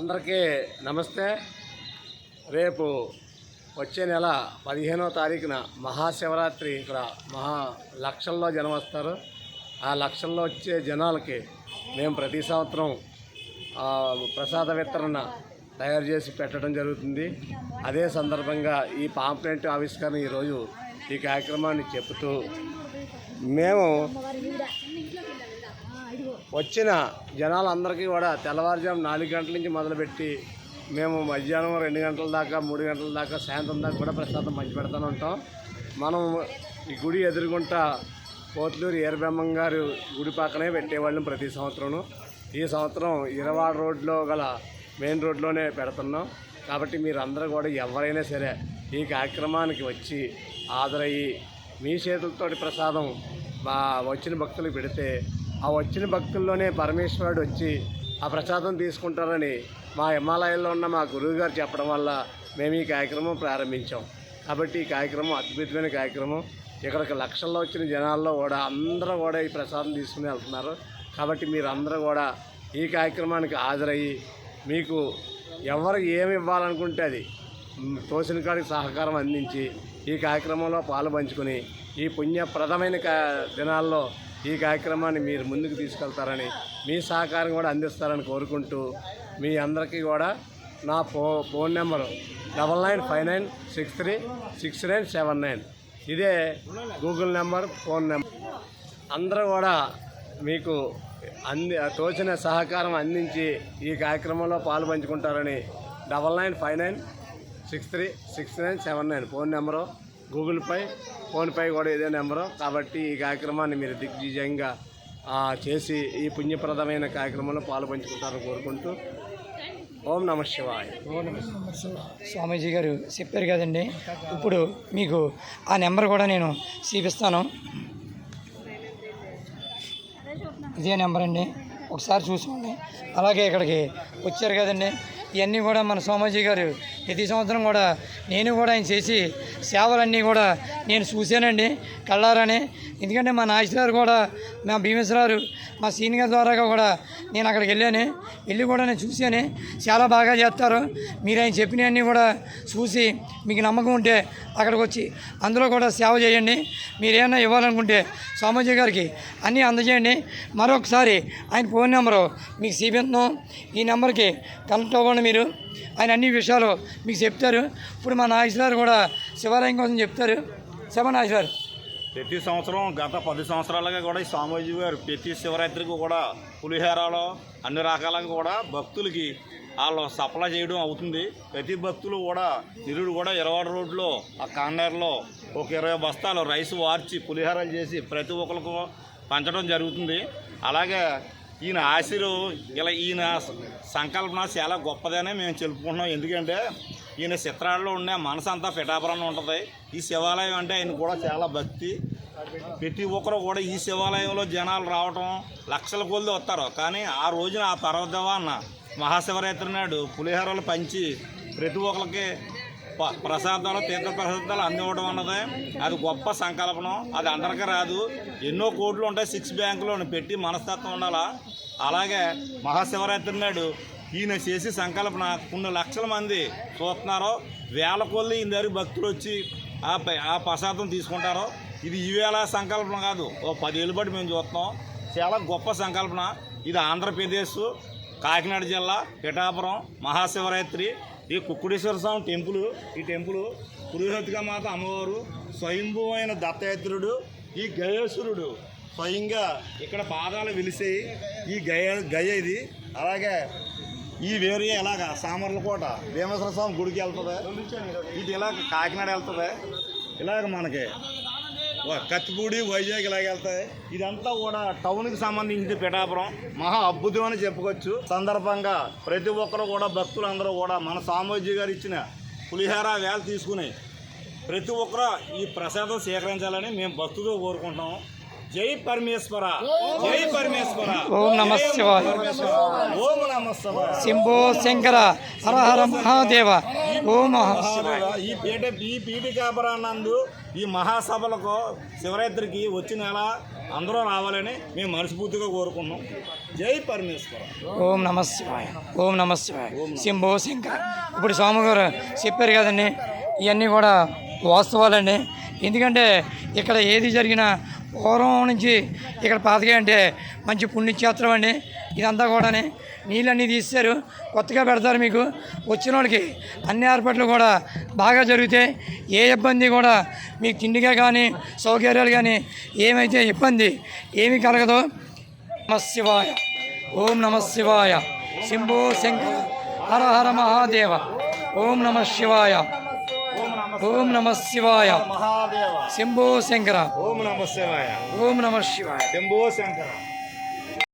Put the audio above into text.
అందరికీ నమస్తే. రేపు వచ్చే నెల పదిహేనో తారీఖున మహాశివరాత్రి. ఇక్కడ మహా లక్షల్లో జనం వస్తారు. ఆ లక్షల్లో వచ్చే జనాలకి మేము ప్రతి సంవత్సరం ప్రసాద వితరణ తయారు చేసి పెట్టడం జరుగుతుంది. అదే సందర్భంగా ఈ పాంప్లెంట్ ఆవిష్కరణ ఈరోజు ఈ కార్యక్రమాన్ని చెబుతూ మేము వచ్చిన జనాలందరికీ కూడా తెల్లవారుజాము నాలుగు గంటల నుంచి మొదలుపెట్టి మేము మధ్యాహ్నం రెండు గంటల దాకా మూడు గంటల దాకా సాయంత్రం దాకా కూడా ప్రసాదం మంచి పెడతానే ఉంటాం. మనం ఈ గుడి ఎదురుగుంట పోతులూరు ఏరబ్రహ్మం గారు గుడి పక్కనే పెట్టేవాళ్ళం ప్రతి సంవత్సరం ఈ సంవత్సరం ఇరవాడ రోడ్లో గల మెయిన్ రోడ్లోనే పెడుతున్నాం. కాబట్టి మీరందరూ కూడా ఎవరైనా సరే ఈ కార్యక్రమానికి వచ్చి హాజరయ్యి మీ చేతులతోటి ప్రసాదం మా వచ్చిన భక్తులకు పెడితే ఆ వచ్చిన భక్తుల్లోనే పరమేశ్వరుడు వచ్చి ఆ ప్రసాదం తీసుకుంటారని మా హిమాలయాల్లో ఉన్న మా గురువుగారు చెప్పడం వల్ల మేము ఈ కార్యక్రమం ప్రారంభించాం. కాబట్టి ఈ కార్యక్రమం అద్భుతమైన కార్యక్రమం. ఇక్కడికి లక్షల్లో వచ్చిన జనాల్లో కూడా అందరూ కూడా ఈ ప్రసాదం తీసుకుని వెళ్తున్నారు. కాబట్టి మీరు అందరూ కూడా ఈ కార్యక్రమానికి హాజరయ్యి మీకు ఎవరు ఏమి ఇవ్వాలనుకుంటే అది తోసిన కాడికి సహకారం అందించి ఈ కార్యక్రమంలో పాలు పంచుకొని ఈ పుణ్యప్రదమైన దినాల్లో ఈ కార్యక్రమాన్ని మీరు ముందుకు తీసుకెళ్తారని మీ సహకారం కూడా అందిస్తారని కోరుకుంటూ మీ అందరికీ కూడా నా ఫో phone number double nine five nine six three six nine seven nine. ఇదే గూగుల్ నెంబర్ ఫోన్ నెంబర్. అందరూ కూడా మీకు అంది తోచిన సహకారం అందించి ఈ కార్యక్రమంలో పాలు పంచుకుంటారని double nine five nine six three six nine seven nine phone number. Google pay PhonePe కూడా ఇదే నెంబరు. కాబట్టి ఈ కార్యక్రమాన్ని మీరు దిగ్విజయంగా చేసి ఈ పుణ్యప్రదమైన కార్యక్రమంలో పాలు పంచుకుంటారని కోరుకుంటూ ఓం నమ శివాయ. స్వామీజీ గారు చెప్పారు కదండి. ఇప్పుడు మీకు ఆ నెంబర్ కూడా నేను చూపిస్తాను. ఇదే నెంబర్ అండి. ఒకసారి చూసుకోండి. అలాగే ఇక్కడికి వచ్చారు కదండి. ఇవన్నీ కూడా మన సోమాజీ గారు ప్రతి సంవత్సరం కూడా నేను కూడా ఆయన చేసి సేవలన్నీ కూడా నేను చూశానండి కళ్ళారని. ఎందుకంటే మా నాయకురారు కూడా మా భీమేశ్వరారు మా సీనియర్ ద్వారా కూడా నేను అక్కడికి వెళ్ళాను. వెళ్ళి కూడా నేను చూశాను. చాలా బాగా చేస్తారు. మీరు ఆయన చెప్పినవన్నీ కూడా చూసి మీకు నమ్మకం ఉంటే అక్కడికి వచ్చి అందులో కూడా సేవ చేయండి. మీరేమైనా ఇవ్వాలనుకుంటే సోమాజీ గారికి అన్నీ అందజేయండి. మరొకసారి ఆయన ఫోన్ నెంబరు మీకు చూపిస్తున్నాం. ఈ నెంబర్కి కనెక్ట్ అవ్వండి. మీరు. ఆయన అన్ని విషయాలు మీకు చెప్తారు. ఇప్పుడు మా నాగేశ్వర కూడా శివాలయం కోసం చెప్తారు. శివ నాగేశ్వర ప్రతి సంవత్సరం గత పది సంవత్సరాలుగా కూడా ఈ స్వామీజీ గారు ప్రతి శివరాత్రికి కూడా పులిహేరాలో అన్ని రకాలుగా కూడా భక్తులకి వాళ్ళు సప్లై చేయడం అవుతుంది. ప్రతి భక్తులు కూడా నిరుడు కూడా ఇరవై రోడ్లో ఆ కాన్నర్లో ఒక ఇరవై బస్తాలు రైస్ వార్చి పులిహేరాలు చేసి ప్రతి ఒక్కరికి పంచడం జరుగుతుంది. అలాగే ఈయన ఆశలు ఇలా ఈయన సంకల్పన చాలా గొప్పదనే మేము చెప్పుకుంటున్నాం. ఎందుకంటే ఈయన చిత్రాల్లో ఉండే మనసు అంతా పిఠాపురంలో ఉంటుంది. ఈ శివాలయం అంటే ఆయన కూడా చాలా భక్తి. ప్రతి ఒక్కరు కూడా ఈ శివాలయంలో జనాలు రావటం లక్షల కొలది వస్తారు. కానీ ఆ రోజున ఆ పర్వదేవాన్న మహాశివరాత్రి నాడు పులిహోరలు పంచి ప్రతి ఒక్కరికి ప్రసాదాలు తీర్థ ప్రసాదాలు అందివ్వడం అన్నది. అది గొప్ప సంకల్పనం అది అందరికీ రాదు. ఎన్నో కోట్లు ఉంటాయి సిక్స్ బ్యాంకులో పెట్టి మనస్తత్వం ఉండాలా? అలాగే మహాశివరాత్రి నాడు ఈయన చేసి సంకల్పన కొన్ని లక్షల మంది చూస్తున్నారు. వేల కొల్లి ఈయన దగ్గర భక్తులు వచ్చి ఆ ప- ఆ ప్రసాదం తీసుకుంటారు. ఇది ఈవేళ సంకల్పన కాదు. ఓ పదేళ్ళు బట్టి మేము చూస్తున్నాం. చాలా గొప్ప సంకల్పన ఇది ఆంధ్రప్రదేశ్ కాకినాడ జిల్లా పిఠాపురం మహాశివరాత్రి. ఈ కుక్కుడేశ్వర స్వామి టెంపుల్ ఈ టెంపుల్ పురోహితిగా మాత అమ్మవారు స్వయంభూ అయిన దత్తాత్రుడు ఈ గయేశ్వరుడు స్వయంగా ఇక్కడ పాదాలు వెలిసాయి ఈ గయ గయ ఇది. అలాగే ఈ వేరు ఎలాగ సామర్లకోట భీమేశ్వర స్వామి గుడికి వెళ్తుంది. ఇది ఇలాగ కాకినాడ వెళ్తుంది. ఇలాగ మనకి కత్తిపూడి వైజాగ్ లాగా వెళ్తాయి. ఇదంతా కూడా టౌన్కి సంబంధించిన పిఠాపురం. మహా అద్భుతం అని చెప్పుకోవచ్చు. సందర్భంగా ప్రతి ఒక్కరు కూడా భక్తులందరూ కూడా మన సామోజీ గారు ఇచ్చిన పులిహార వేలు తీసుకుని ప్రతి ఒక్కరు ఈ ప్రసాదం సేకరించాలని మేము భక్తులు కోరుకుంటున్నాం జై పరమేశ్వర. జై పరమేశ్వర. ఓం నమ శివాయ. ఓం నమ శివాయ. శంభో శంకర హర హర మహాదేవ. ఓ ఈ పీఠ ఈ పీఠికాపురానందు ఈ మహాసభలకు శివరాత్రికి వచ్చి నెల అందరూ రావాలని మేము మనస్ఫూర్తిగా కోరుకున్నాం. జై పరమేశ్వర. ఓం నమ శివాయ. ఓం నమ శివాయ. శంభో శంకర. ఇప్పుడు స్వామిగారు చెప్పారు కదండి ఇవన్నీ కూడా వాస్తవాలండి. ఎందుకంటే ఇక్కడ ఏది జరిగినా పూర్వం నుంచి ఇక్కడ పాతగా అంటే మంచి పుణ్యక్షేత్రం అండి. ఇదంతా కూడాని నీళ్ళన్నీ తీస్తారు కొత్తగా పెడతారు మీకు. వచ్చిన వాళ్ళకి అన్ని ఏర్పాట్లు కూడా బాగా జరుగుతాయి. ఏ ఇబ్బంది కూడా మీకు తిండిగా కానీ సౌకర్యాలు కానీ ఏమైతే ఇబ్బంది ఏమీ కలగదు. నమశివాయ ఓం నమ శివాయ. శంభో శంకర. హర హర మహాదేవ. ఓం నమ శివాయ. ఓం నమ శివాయ. మహాదేవ. శంభో శంకర. ఓం నమ శివాయ. ఓం నమ శివాయ. శంభో శంకర.